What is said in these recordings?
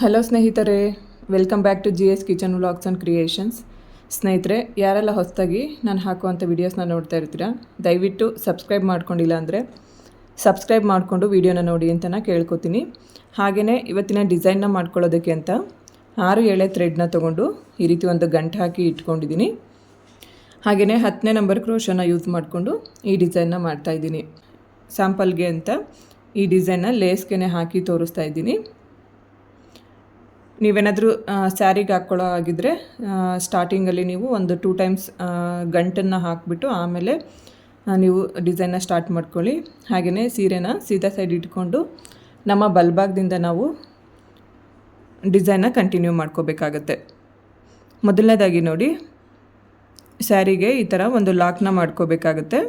Hello ಸ್ನೇಹಿತರೆ. Welcome back to G S kitchen vlogs and creations ಸ್ನೇಹಿತರೆ, ಯಾರೆಲ್ಲ ಹೊಸದಾಗಿ ನಾನು ಹಾಕುವಂಥ ವೀಡಿಯೋಸ್ನ ನೋಡ್ತಾ ಇರ್ತೀರಾ, ದಯವಿಟ್ಟು ಸಬ್ಸ್ಕ್ರೈಬ್ ಮಾಡ್ಕೊಂಡಿಲ್ಲ ಅಂದರೆ ಸಬ್ಸ್ಕ್ರೈಬ್ ಮಾಡಿಕೊಂಡು ವೀಡಿಯೋನ ನೋಡಿ ಅಂತ ನಾನು ಕೇಳ್ಕೊತೀನಿ. ಹಾಗೆಯೇ ಇವತ್ತಿನ ಡಿಸೈನ್ನ ಮಾಡ್ಕೊಳ್ಳೋದಕ್ಕೆ ಅಂತ ಆರು ಎಳೆ ಥ್ರೆಡ್ನ ತೊಗೊಂಡು ಈ ರೀತಿ ಒಂದು ಗಂಟೆ ಹಾಕಿ ಇಟ್ಕೊಂಡಿದ್ದೀನಿ. ಹಾಗೆಯೇ ಹತ್ತನೇ ನಂಬರ್ ಕ್ರೋಶನ ಯೂಸ್ ಮಾಡಿಕೊಂಡು ಈ ಡಿಸೈನ್ನ ಮಾಡ್ತಾಯಿದ್ದೀನಿ ಸ್ಯಾಂಪಲ್ಗೆ ಅಂತ ಈ ಡಿಸೈನ್ನ ಲೇಸ್ಗೆ ಹಾಕಿ ತೋರಿಸ್ತಾ ಇದ್ದೀನಿ. ನೀವೇನಾದರೂ ಸ್ಯಾರಿಗೆ ಹಾಕ್ಕೊಳ್ಳೋ ಆಗಿದ್ದರೆ ಸ್ಟಾರ್ಟಿಂಗಲ್ಲಿ ನೀವು ಒಂದು ಟೂ ಟೈಮ್ಸ್ ಗಂಟನ್ನು ಹಾಕಿಬಿಟ್ಟು ಆಮೇಲೆ ನೀವು ಡಿಸೈನ್ನ ಸ್ಟಾರ್ಟ್ ಮಾಡ್ಕೊಳ್ಳಿ. ಹಾಗೆಯೇ ಸೀರೆನ ಸೀದಾ ಸೈಡ್ ಇಟ್ಕೊಂಡು, ನಮ್ಮ ಬಲ್ಭಾಗದಿಂದ ನಾವು ಡಿಸೈನ್ನ ಕಂಟಿನ್ಯೂ ಮಾಡ್ಕೋಬೇಕಾಗತ್ತೆ. ಮೊದಲನೇದಾಗಿ ನೋಡಿ, ಸ್ಯಾರಿಗೆ ಈ ಥರ ಒಂದು ಲಾಕ್ನ ಮಾಡ್ಕೋಬೇಕಾಗತ್ತೆ.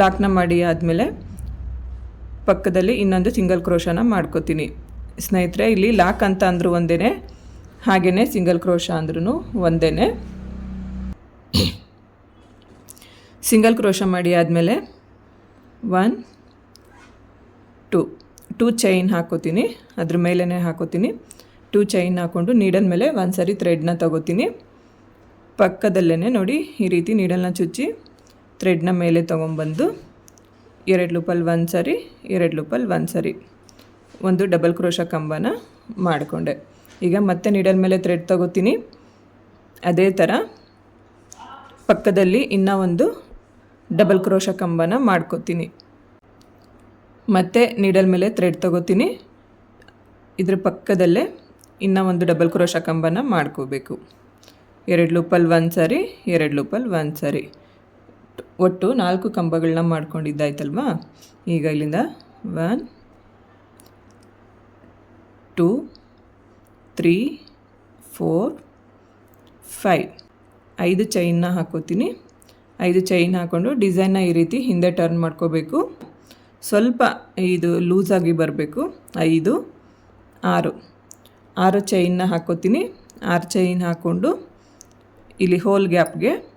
ಲಾಕ್ನ ಮಾಡಿ ಆದಮೇಲೆ, ಪಕ್ಕದಲ್ಲಿ ಇನ್ನೊಂದು ಸಿಂಗಲ್ ಕ್ರೋಶನ ಮಾಡ್ಕೋತೀನಿ. ಸ್ನೇಹಿತರೆ, ಇಲ್ಲಿ ಲಾಕ್ ಅಂತ ಅಂದರೂ ಒಂದೇ ಹಾಗೆಯೇ ಸಿಂಗಲ್ ಕ್ರೋಶ ಅಂದ್ರೂ ಒಂದೇ ಸಿಂಗಲ್ ಕ್ರೋಶ ಮಾಡಿ ಆದಮೇಲೆ ಒನ್, ಟು, ಟೂ ಚೈನ್ ಹಾಕೋತೀನಿ, ಅದ್ರ ಮೇಲೇ ಹಾಕೋತೀನಿ. ಟೂ ಚೈನ್ ಹಾಕ್ಕೊಂಡು ನೀಡಲ್ ಮೇಲೆ ಒಂದು ಸರಿ ಥ್ರೆಡ್ನ ತಗೋತೀನಿ. ಪಕ್ಕದಲ್ಲೇ ನೋಡಿ ಈ ರೀತಿ ನೀಡಲ್ನ ಚುಚ್ಚಿ ಥ್ರೆಡ್ನ ಮೇಲೆ ತೊಗೊಂಬಂದು, ಎರಡು ಲೂಪಲ್ಲಿ ಒಂದು ಸರಿ, ಎರಡು ಲೂಪಲ್ಲಿ ಒಂದು ಸರಿ. ಒಂದು ಡಬಲ್ ಕ್ರೋಶ ಕಂಬನ ಮಾಡಿಕೊಂಡೆ. ಈಗ ಮತ್ತೆ ನೀಡಲ್ ಮೇಲೆ ಥ್ರೆಡ್ ತಗೋತೀನಿ. ಅದೇ ಥರ ಪಕ್ಕದಲ್ಲಿ ಇನ್ನೂ ಒಂದು ಡಬಲ್ ಕ್ರೋಶ ಕಂಬನ ಮಾಡ್ಕೋತೀನಿ. ಮತ್ತೆ ನೀಡಲ್ ಮೇಲೆ ಥ್ರೆಡ್ ತಗೋತೀನಿ. ಇದ್ರ ಪಕ್ಕದಲ್ಲೇ ಇನ್ನೂ ಒಂದು ಡಬಲ್ ಕ್ರೋಶ ಕಂಬನ ಮಾಡ್ಕೋಬೇಕು. ಎರಡು ಲೂಪಲ್ಲಿ ಒಂದು ಸಾರಿ, ಎರಡು ಲೂಪಲ್ಲಿ ಒಂದು ಸಾರಿ. ಒಟ್ಟು ನಾಲ್ಕು ಕಂಬಗಳನ್ನ ಮಾಡ್ಕೊಂಡಿದ್ದಾಯ್ತಲ್ವಾ? ಈಗ ಇಲ್ಲಿಂದ one two, three, four, five. ಐದು ಚೈನ್ನ ಹಾಕೋತೀನಿ. ಐದು ಚೈನ್ ಹಾಕ್ಕೊಂಡು ಡಿಸೈನ್ನ ಈ ರೀತಿ ಹಿಂದೆ ಟರ್ನ್ ಮಾಡ್ಕೋಬೇಕು. ಸ್ವಲ್ಪ ಇದು ಲೂಸಾಗಿ ಬರಬೇಕು. ಐದು, ಆರು. ಆರು ಚೈನ್ನ ಹಾಕೋತೀನಿ. ಆರು ಚೈನ್ ಹಾಕ್ಕೊಂಡು ಇಲ್ಲಿ ಹೋಲ್ ಗ್ಯಾಪ್ಗೆ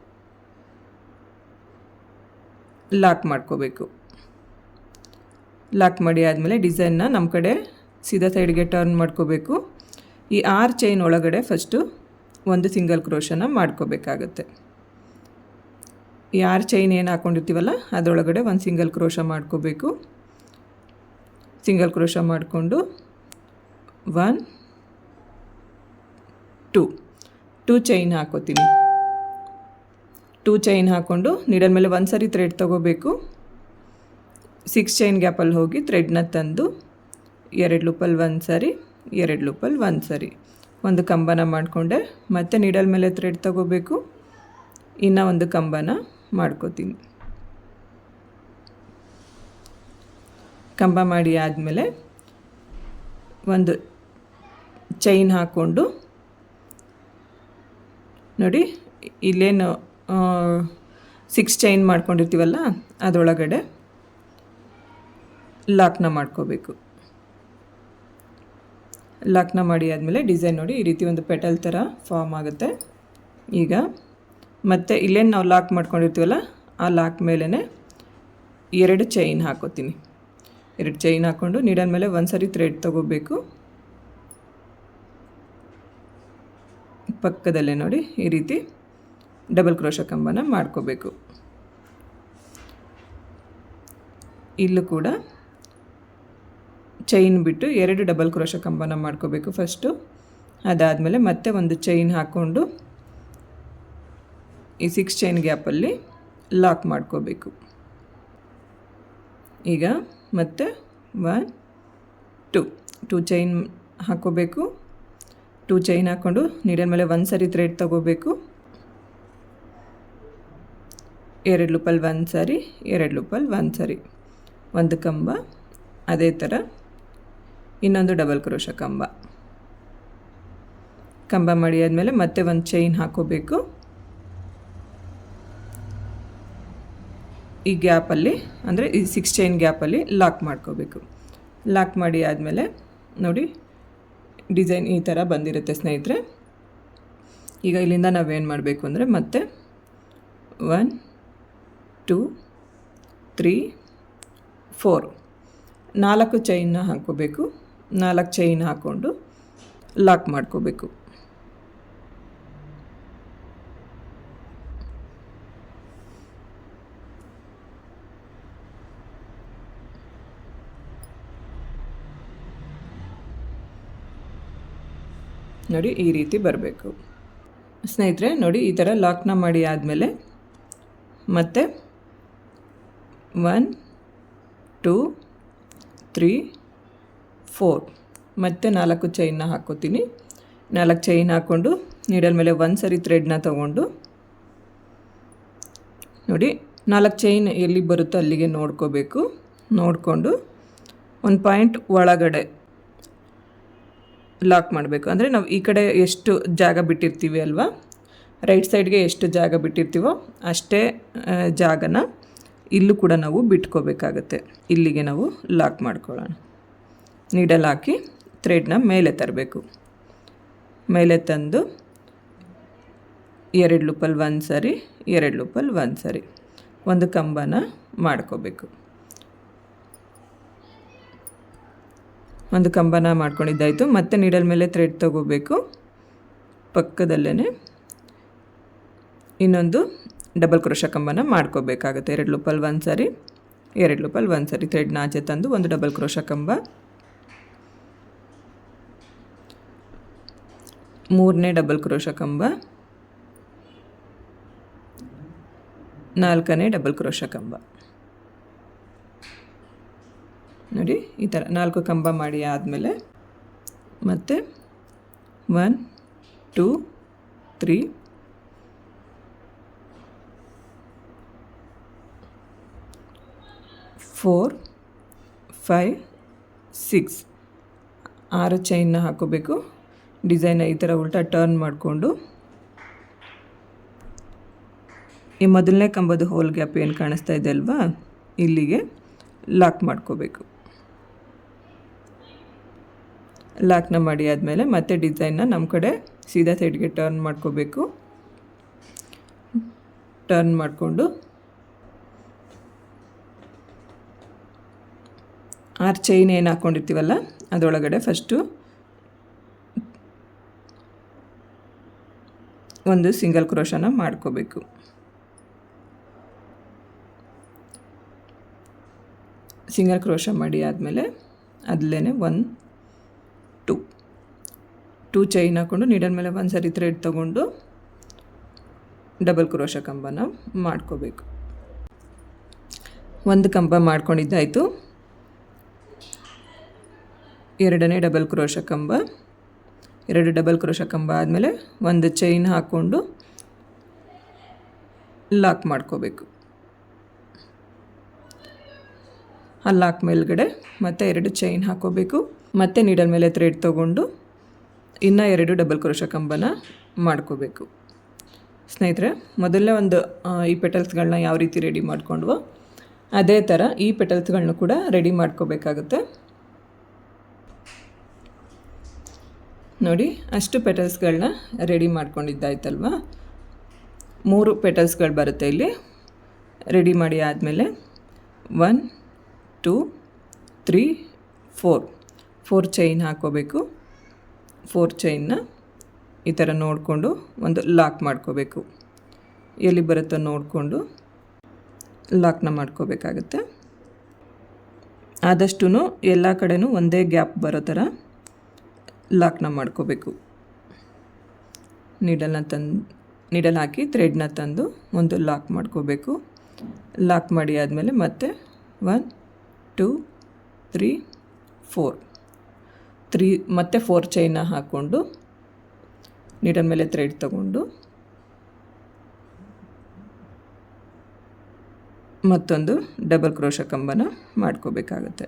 ಲಾಕ್ ಮಾಡ್ಕೋಬೇಕು. ಲಾಕ್ ಮಾಡಿ ಆದಮೇಲೆ ಡಿಸೈನ್ನ ನಮ್ಮ ಕಡೆ ಸೀದಾ ಸೈಡ್ಗೆ ಟರ್ನ್ ಮಾಡ್ಕೋಬೇಕು. ಈ ಆರು ಚೈನ್ ಒಳಗಡೆ ಫಸ್ಟು ಒಂದು ಸಿಂಗಲ್ ಕ್ರೋಶನ ಮಾಡ್ಕೋಬೇಕಾಗತ್ತೆ. ಈ ಆರು ಚೈನ್ ಏನು ಹಾಕ್ಕೊಂಡಿರ್ತೀವಲ್ಲ ಅದರೊಳಗಡೆ ಒಂದು ಸಿಂಗಲ್ ಕ್ರೋಶ ಮಾಡ್ಕೋಬೇಕು. ಸಿಂಗಲ್ ಕ್ರೋಶ ಮಾಡಿಕೊಂಡು ಒನ್ ಟೂ ಟೂ ಚೈನ್ ಹಾಕೋತೀನಿ. ಟೂ ಚೈನ್ ಹಾಕ್ಕೊಂಡು ನೀಡಲ್ ಮೇಲೆ ಒಂದು ಸರಿ ಥ್ರೆಡ್ ತೊಗೋಬೇಕು ಸಿಕ್ಸ್ ಚೈನ್ ಗ್ಯಾಪಲ್ಲಿ ಹೋಗಿ ಥ್ರೆಡ್ನ ತಂದು ಎರಡು ಲೂಪಲ್ಲಿ ಒಂದು ಸರಿ, ಎರಡು ಲೂಪಲ್ಲಿ ಒಂದು ಸರಿ. ಒಂದು ಕಂಬನ ಮಾಡಿಕೊಂಡೆ, ಮತ್ತೆ ನೀಡಲ್ ಮೇಲೆ ಥ್ರೆಡ್ ತಗೋಬೇಕು. ಇನ್ನೂ ಒಂದು ಕಂಬನ ಮಾಡ್ಕೋತೀನಿ. ಕಂಬ ಮಾಡಿ ಆದಮೇಲೆ ಒಂದು ಚೈನ್ ಹಾಕ್ಕೊಂಡು ನೋಡಿ ಇಲ್ಲೇನು ಸಿಕ್ಸ್ ಚೈನ್ ಮಾಡ್ಕೊಂಡಿರ್ತೀವಲ್ಲ, ಅದರೊಳಗಡೆ ಲಾಕ್ನ ಮಾಡ್ಕೋಬೇಕು. ಲಾಕ್ನ ಮಾಡಿ ಆದಮೇಲೆ ಡಿಸೈನ್ ನೋಡಿ ಈ ರೀತಿ ಒಂದು ಪೆಟಲ್ ಥರ ಫಾರ್ಮ್ ಆಗುತ್ತೆ. ಈಗ ಮತ್ತು ಇಲ್ಲೇನು ನಾವು ಲಾಕ್ ಮಾಡ್ಕೊಂಡಿರ್ತೀವಲ್ಲ, ಆ ಲಾಕ್ ಮೇಲೇ ಎರಡು ಚೈನ್ ಹಾಕೋತೀನಿ. ಎರಡು ಚೈನ್ ಹಾಕ್ಕೊಂಡು ನೀಡನ್ ಮೇಲೆ ಒಂದು ಸರಿ ಥ್ರೆಡ್ ತೊಗೋಬೇಕು. ಪಕ್ಕದಲ್ಲೇ ನೋಡಿ ಈ ರೀತಿ ಡಬಲ್ ಕ್ರೋಶ ಕಂಬನ ಮಾಡ್ಕೋಬೇಕು. ಇಲ್ಲೂ ಕೂಡ ಚೈನ್ ಬಿಟ್ಟು ಎರಡು ಡಬಲ್ ಕ್ರೋಶ ಕಂಬನ ಮಾಡ್ಕೋಬೇಕು ಫಸ್ಟು ಅದಾದಮೇಲೆ ಮತ್ತೆ ಒಂದು ಚೈನ್ ಹಾಕ್ಕೊಂಡು ಈ ಸಿಕ್ಸ್ ಚೈನ್ ಗ್ಯಾಪಲ್ಲಿ ಲಾಕ್ ಮಾಡ್ಕೋಬೇಕು. ಈಗ ಮತ್ತೆ ಒನ್ ಟು ಟೂ ಚೈನ್ ಹಾಕ್ಕೋಬೇಕು ಟೂ ಚೈನ್ ಹಾಕ್ಕೊಂಡು ನೀಡಿದ ಮೇಲೆ ಒಂದು ಸರಿ ಥ್ರೆಡ್ ತಗೋಬೇಕು. ಎರಡು ಲೂಪಲ್ಲಿ ಒಂದು ಸಾರಿ, ಎರಡು ಲೂಪಲ್ಲಿ ಒಂದು ಸಾರಿ. ಒಂದು ಕಂಬ, ಅದೇ ಥರ ಇನ್ನೊಂದು ಡಬಲ್ ಕ್ರೋಶ ಕಂಬ. ಕಂಬ ಮಾಡಿ ಆದಮೇಲೆ ಮತ್ತೆ ಒಂದು ಚೈನ್ ಹಾಕೋಬೇಕು. ಈ ಗ್ಯಾಪಲ್ಲಿ ಅಂದರೆ ಈ ಸಿಕ್ಸ್ ಚೈನ್ ಗ್ಯಾಪಲ್ಲಿ ಲಾಕ್ ಮಾಡ್ಕೋಬೇಕು. ಲಾಕ್ ಮಾಡಿ ಆದಮೇಲೆ ನೋಡಿ ಡಿಸೈನ್ ಈ ಥರ ಬಂದಿರುತ್ತೆ ಸ್ನೇಹಿತರೆ. ಈಗ ಇಲ್ಲಿಂದ ನಾವೇನು ಮಾಡಬೇಕು ಅಂದರೆ ಮತ್ತೆ ಒನ್ ಟೂ ತ್ರೀ ಫೋರ್ ನಾಲ್ಕು ಚೈನ್ನ ಹಾಕ್ಕೋಬೇಕು. ನಾಲ್ಕು ಚೈನ್ ಹಾಕ್ಕೊಂಡು ಲಾಕ್ ಮಾಡ್ಕೋಬೇಕು. ನೋಡಿ ಈ ರೀತಿ ಬರಬೇಕು. ಸ್ನೇಹಿತರೆ, ನೋಡಿ ಈ ಥರ ಲಾಕ್ನ ಮಾಡಿ ಆದಮೇಲೆ ಮತ್ತೆ ಒನ್ ಟೂ ತ್ರೀ ಫೋರ್. ಮತ್ತು ನಾಲ್ಕು ಚೈನ್ನ ಹಾಕ್ಕೋತೀನಿ ನಾಲ್ಕು ಚೈನ್ ಹಾಕ್ಕೊಂಡು ನೀಡಲ್ ಮೇಲೆ ಒಂದು ಸರಿ ಥ್ರೆಡ್ನ ತಗೊಂಡು. ನೋಡಿ, ನಾಲ್ಕು ಚೈನ್ ಎಲ್ಲಿ ಬರುತ್ತೋ ಅಲ್ಲಿಗೆ ನೋಡ್ಕೋಬೇಕು. ನೋಡಿಕೊಂಡು ಒಂದು ಪಾಯಿಂಟ್ ಒಳಗಡೆ ಲಾಕ್ ಮಾಡಬೇಕು. ಅಂದರೆ ನಾವು ಈ ಕಡೆ ಎಷ್ಟು ಜಾಗ ಬಿಟ್ಟಿರ್ತೀವಿ ಅಲ್ವಾ? ರೈಟ್ ಸೈಡ್ಗೆ ಎಷ್ಟು ಜಾಗ ಬಿಟ್ಟಿರ್ತೀವೋ ಅಷ್ಟೇ ಜಾಗನ ಇಲ್ಲೂ ಕೂಡ ನಾವು ಬಿಟ್ಕೋಬೇಕಾಗತ್ತೆ. ಇಲ್ಲಿಗೆ ನಾವು ಲಾಕ್ ಮಾಡ್ಕೊಳ್ಳೋಣ. ನೀಡಲ್ ಹಾಕಿ ಥ್ರೆಡ್ನ ಮೇಲೆ ತರಬೇಕು. ಮೇಲೆ ತಂದು ಎರಡು ಲೂಪಲ್ಲಿ ಒಂದು ಸರಿ, ಎರಡು ಲೂಪಲ್ಲಿ ಒಂದು ಸರಿ. ಒಂದು ಕಂಬನ ಮಾಡ್ಕೋಬೇಕು. ಒಂದು ಕಂಬನ ಮಾಡ್ಕೊಂಡಿದ್ದಾಯಿತು. ಮತ್ತೆ ನೀಡಲ್ ಮೇಲೆ ಥ್ರೆಡ್ ತಗೋಬೇಕು. ಪಕ್ಕದಲ್ಲೇ ಇನ್ನೊಂದು ಡಬಲ್ ಕ್ರೋಶ ಕಂಬನ ಮಾಡ್ಕೋಬೇಕಾಗುತ್ತೆ. ಎರಡು ಲೂಪಲ್ಲಿ ಒಂದು ಸರಿ, ಎರಡು ಲೂಪಲ್ಲಿ ಒಂದು ಸರಿ. ಥ್ರೆಡ್ನ ಆಚೆ ತಂದು ಒಂದು ಡಬಲ್ ಕ್ರೋಶ ಕಂಬ ಮೂರನೇ ಡಬಲ್ ಕ್ರೋಶ ಕಂಬ. ನಾಲ್ಕನೇ ಡಬಲ್ ಕ್ರೋಶ ಕಂಬ. ನೋಡಿ, ಈ ಥರ ನಾಲ್ಕು ಕಂಬ ಮಾಡಿ ಆದಮೇಲೆ ಮತ್ತೆ one two three four five six ಆರು ಚೈನ್ನ ಹಾಕೋಬೇಕು. ಡಿಸೈನ್ ಈ ಥರ ಉಲ್ಟಾ ಟರ್ನ್ ಮಾಡಿಕೊಂಡು ಈ ಮೊದಲನೇ ಕಂಬದ ಹೋಲ್ ಗ್ಯಾಪ್ ಏನು ಕಾಣಿಸ್ತಾ ಇದೆ ಅಲ್ವಾ? ಇಲ್ಲಿಗೆ ಲಾಕ್ ಮಾಡ್ಕೋಬೇಕು. ಲಾಕ್ನ ಮಾಡಿ ಆದಮೇಲೆ ಮತ್ತೆ ಡಿಸೈನ್ನ ನಮ್ಮ ಕಡೆ ಸೀದಾ ಸೈಡ್ಗೆ ಟರ್ನ್ ಮಾಡ್ಕೋಬೇಕು. ಟರ್ನ್ ಮಾಡಿಕೊಂಡು ಆರ್ ಚೈನ್ ಏನು ಹಾಕ್ಕೊಂಡಿರ್ತೀವಲ್ಲ ಅದರೊಳಗಡೆ ಫಸ್ಟು ಒಂದು ಸಿಂಗಲ್ ಕ್ರೋಶನ ಮಾಡ್ಕೋಬೇಕು. ಸಿಂಗಲ್ ಕ್ರೋಶ ಮಾಡಿ ಆದಮೇಲೆ ಅದಲೇ ಒನ್ ಟೂ ಟೂ ಚೈನ್ ಹಾಕ್ಕೊಂಡು ನೀಡಲ್ ಮೇಲೆ ಒಂದು ಸರಿ ಥ್ರೆಡ್ ತೊಗೊಂಡು ಡಬಲ್ ಕ್ರೋಶ ಕಂಬನ ಮಾಡ್ಕೋಬೇಕು. ಒಂದು ಕಂಬ ಮಾಡ್ಕೊಂಡಿದ್ದಾಯಿತು. ಎರಡನೇ ಡಬಲ್ ಕ್ರೋಶ ಕಂಬ. ಎರಡು ಡಬಲ್ ಕ್ರೋಶ ಕಂಬ ಆದಮೇಲೆ ಒಂದು ಚೈನ್ ಹಾಕ್ಕೊಂಡು ಲಾಕ್ ಮಾಡ್ಕೋಬೇಕು. ಆ ಲಾಕ್ ಮೇಲ್ಗಡೆ ಮತ್ತೆ ಎರಡು ಚೈನ್ ಹಾಕೋಬೇಕು. ಮತ್ತೆ ನೀಡಲ್ ಮೇಲೆ ಥ್ರೆಡ್ ತೊಗೊಂಡು ಇನ್ನೂ ಎರಡು ಡಬಲ್ ಕ್ರೋಶ ಕಂಬನ ಮಾಡ್ಕೋಬೇಕು. ಸ್ನೇಹಿತರೆ ಮೊದಲನೇ ಒಂದು ಈ ಪೆಟಲ್ಸ್ಗಳನ್ನ ಯಾವ ರೀತಿ ರೆಡಿ ಮಾಡ್ಕೊಂಡ್ವೋ, ಅದೇ ಥರ ಈ ಪೆಟಲ್ಸ್ಗಳನ್ನೂ ಕೂಡ ರೆಡಿ ಮಾಡ್ಕೋಬೇಕಾಗುತ್ತೆ. ನೋಡಿ, ಅಷ್ಟು ಪೆಟಲ್ಸ್ಗಳನ್ನ ರೆಡಿ ಮಾಡ್ಕೊಂಡಿದ್ದಾಯ್ತಲ್ವ? ಮೂರು ಪೆಟಲ್ಸ್ಗಳು ಬರುತ್ತೆ ಇಲ್ಲಿ. ರೆಡಿ ಮಾಡಿ ಆದಮೇಲೆ one, two, three, four. Four chain ಹಾಕ್ಕೋಬೇಕು ಫೋರ್ ಚೈನ್ನ ಈ ಥರ ನೋಡಿಕೊಂಡು ಒಂದು ಲಾಕ್ ಮಾಡ್ಕೋಬೇಕು. ಎಲ್ಲಿ ಬರುತ್ತೋ ನೋಡಿಕೊಂಡು ಲಾಕ್ನ ಮಾಡ್ಕೋಬೇಕಾಗತ್ತೆ. ಆದಷ್ಟು ಎಲ್ಲ ಕಡೆನೂ ಒಂದೇ ಗ್ಯಾಪ್ ಬರೋ ಥರ ಲಾಕ್ನ ಮಾಡ್ಕೋಬೇಕು. ನೀಡಲ್ನ ತಂದು, ನೀಡಲ್ ಹಾಕಿ ಥ್ರೆಡ್ನ ತಂದು ಒಂದು ಲಾಕ್ ಮಾಡ್ಕೋಬೇಕು. ಲಾಕ್ ಮಾಡಿ ಆದಮೇಲೆ ಮತ್ತೆ one, two, three, four. Three, ಮತ್ತೆ ಫೋರ್ ಚೈನ ಹಾಕ್ಕೊಂಡು ನೀಡಲ್ ಮೇಲೆ ಥ್ರೆಡ್ ತಗೊಂಡು ಮತ್ತೊಂದು ಡಬಲ್ ಕ್ರೋಶ ಕಂಬನ ಮಾಡ್ಕೋಬೇಕಾಗತ್ತೆ.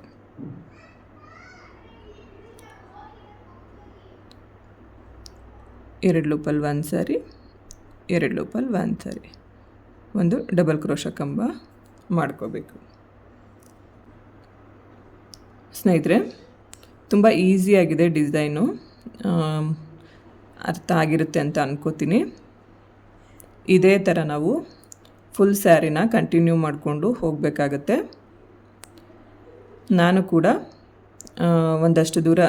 ಎರಡು ಲೂಪಲ್ಲಿ ಒಂದು ಸಾರಿ, ಎರಡು ಲೂಪಲ್ಲಿ ಒಂದು ಸಾರಿ. ಒಂದು ಡಬಲ್ ಕ್ರೋಶ ಕಂಬ ಮಾಡ್ಕೋಬೇಕು. ಸ್ನೇಹಿತರೆ, ತುಂಬ ಈಸಿಯಾಗಿದೆ ಡಿಸೈನು ಅರ್ಥ ಆಗಿರುತ್ತೆ ಅಂತ ಅನ್ಕೋತೀನಿ. ಇದೇ ಥರ ನಾವು ಫುಲ್ ಸ್ಯಾರಿನ ಕಂಟಿನ್ಯೂ ಮಾಡಿಕೊಂಡು ಹೋಗಬೇಕಾಗತ್ತೆ. ನಾನು ಕೂಡ ಒಂದಷ್ಟು ದೂರ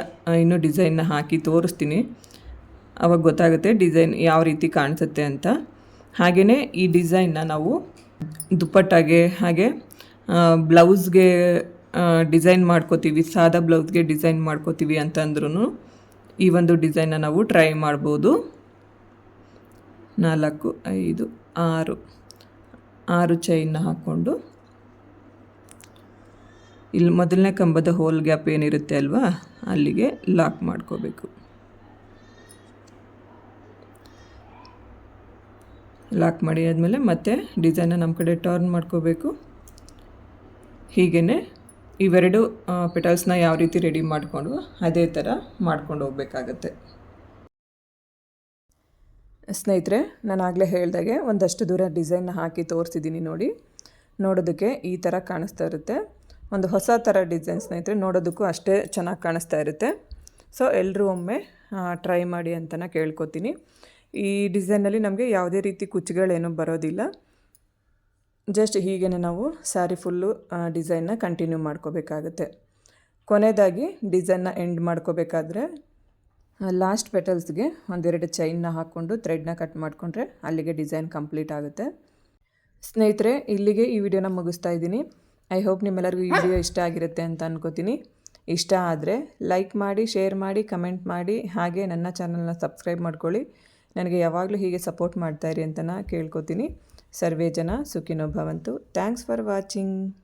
ಇನ್ನೂ ಡಿಸೈನ್ನ ಹಾಕಿ ತೋರಿಸ್ತೀನಿ. ಅವಾಗ ಗೊತ್ತಾಗುತ್ತೆ ಡಿಸೈನ್ ಯಾವ ರೀತಿ ಕಾಣಿಸುತ್ತೆ ಅಂತ. ಹಾಗೆಯೇ ಈ ಡಿಸೈನ್ನ ನಾವು ದುಪ್ಪಟ್ಟಾಗೆ ಹಾಗೆ ಬ್ಲೌಸ್ಗೆ ಡಿಸೈನ್ ಮಾಡ್ಕೋತೀವಿ, ಸಾದಾ ಬ್ಲೌಸ್ಗೆ ಡಿಸೈನ್ ಮಾಡ್ಕೋತೀವಿ ಅಂತಂದ್ರೂ ಈ ಒಂದು ಡಿಸೈನ್ನ ನಾವು ಟ್ರೈ ಮಾಡ್ಬೋದು. ನಾಲ್ಕು, ಐದು, ಆರು ಆರು ಚೈನ್ನ ಹಾಕ್ಕೊಂಡು. ಇಲ್ಲಿ ಮೊದಲನೇ ಕಂಬದ ಹೋಲ್ ಗ್ಯಾಪ್ ಏನಿರುತ್ತೆ ಅಲ್ವಾ, ಅಲ್ಲಿಗೆ ಲಾಕ್ ಮಾಡ್ಕೋಬೇಕು. ಲಾಕ್ ಮಾಡಿ ಆದಮೇಲೆ ಮತ್ತೆ ಡಿಸೈನ ನಮ್ಮ ಕಡೆ ಟರ್ನ್ ಮಾಡ್ಕೋಬೇಕು. ಹೀಗೇ ಇವೆರಡು ಪೆಟಲ್ಸ್ನ ಯಾವ ರೀತಿ ರೆಡಿ ಮಾಡಿಕೊಂಡು ಅದೇ ಥರ ಮಾಡ್ಕೊಂಡು ಹೋಗ್ಬೇಕಾಗತ್ತೆ. ಸ್ನೇಹಿತರೆ, ನಾನು ಆಗಲೇ ಹೇಳ್ದಾಗೆ ಒಂದಷ್ಟು ದೂರ ಡಿಸೈನ್ನ ಹಾಕಿ ತೋರಿಸಿದ್ದೀನಿ ನೋಡಿ. ನೋಡೋದಕ್ಕೆ ಈ ಥರ ಕಾಣಿಸ್ತಾ ಇರುತ್ತೆ. ಒಂದು ಹೊಸ ಥರ ಡಿಸೈನ್ ಸ್ನೇಹಿತರೆ, ನೋಡೋದಕ್ಕೂ ಅಷ್ಟೇ ಚೆನ್ನಾಗಿ ಕಾಣಿಸ್ತಾ ಇರುತ್ತೆ. ಸೊ ಎಲ್ಲರೂ ಒಮ್ಮೆ ಟ್ರೈ ಮಾಡಿ ಅಂತಲೇ ಕೇಳ್ಕೊತೀನಿ. ಈ ಡಿಸೈನಲ್ಲಿ ನಮಗೆ ಯಾವುದೇ ರೀತಿ ಕುಚ್ಚುಗಳೇನು ಬರೋದಿಲ್ಲ. ಜಸ್ಟ್ ಹೀಗೇ ನಾವು ಸ್ಯಾರಿ ಫುಲ್ಲು ಡಿಸೈನ್ನ ಕಂಟಿನ್ಯೂ ಮಾಡ್ಕೋಬೇಕಾಗುತ್ತೆ. ಕೊನೆಯದಾಗಿ ಡಿಸೈನ್ನ ಎಂಡ್ ಮಾಡ್ಕೋಬೇಕಾದ್ರೆ ಲಾಸ್ಟ್ ಪೆಟಲ್ಸ್ಗೆ ಒಂದೆರಡು ಚೈನ್ನ ಹಾಕ್ಕೊಂಡು ಥ್ರೆಡ್ನ ಕಟ್ ಮಾಡಿಕೊಂಡ್ರೆ ಅಲ್ಲಿಗೆ ಡಿಸೈನ್ ಕಂಪ್ಲೀಟ್ ಆಗುತ್ತೆ. ಸ್ನೇಹಿತರೆ, ಇಲ್ಲಿಗೆ ಈ ವಿಡಿಯೋನ ಮುಗಿಸ್ತಾ ಇದ್ದೀನಿ. ಐ ಹೋಪ್ ನಿಮ್ಮೆಲ್ಲರಿಗೂ ಈ ವಿಡಿಯೋ ಇಷ್ಟ ಆಗಿರುತ್ತೆ ಅಂತ ಅನ್ಕೋತೀನಿ. ಇಷ್ಟ ಆದರೆ ಲೈಕ್ ಮಾಡಿ ಶೇರ್ ಮಾಡಿ ಕಮೆಂಟ್ ಮಾಡಿ, ಹಾಗೆ ನನ್ನ ಚಾನಲ್ನ ಸಬ್ಸ್ಕ್ರೈಬ್ ಮಾಡ್ಕೊಳ್ಳಿ. ನನಗೆ ಯಾವಾಗಲೂ ಹೀಗೆ ಸಪೋರ್ಟ್ ಮಾಡ್ತಾಯಿರಿ ಅಂತ ಕೇಳ್ಕೊತೀನಿ. ಸರ್ವೇ ಜನ ಸುಖಿನೋ ಭವಂತು. Thanks for watching